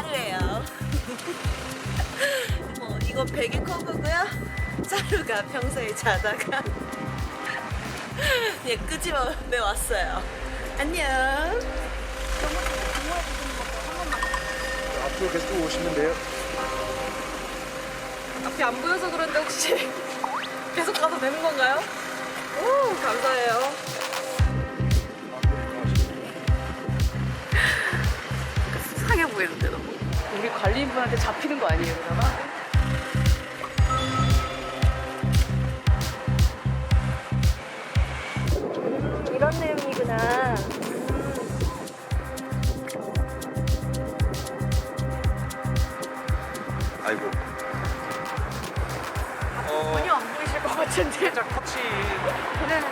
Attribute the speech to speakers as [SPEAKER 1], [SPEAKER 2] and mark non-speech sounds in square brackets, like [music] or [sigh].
[SPEAKER 1] 짜루예요. [laughs] 뭐 이거 베개 커버고요. 짜루가 평소에 자다가 [laughs] 예 끄집어 내 왔어요. 안녕.
[SPEAKER 2] 앞으로 계속 오시면 돼요.
[SPEAKER 1] 앞이 안 보여서 그런데 혹시 [laughs] 계속 가도 되는 건가요? 오 감사해요. 그 상해 보이는데 너무. 관리인분한테 잡히는 거 아니에요, 그나마?
[SPEAKER 3] 이런 내용이구나. 아이고. 어, 전혀 안 보이실 것 같은데. 살짝 터치. 그는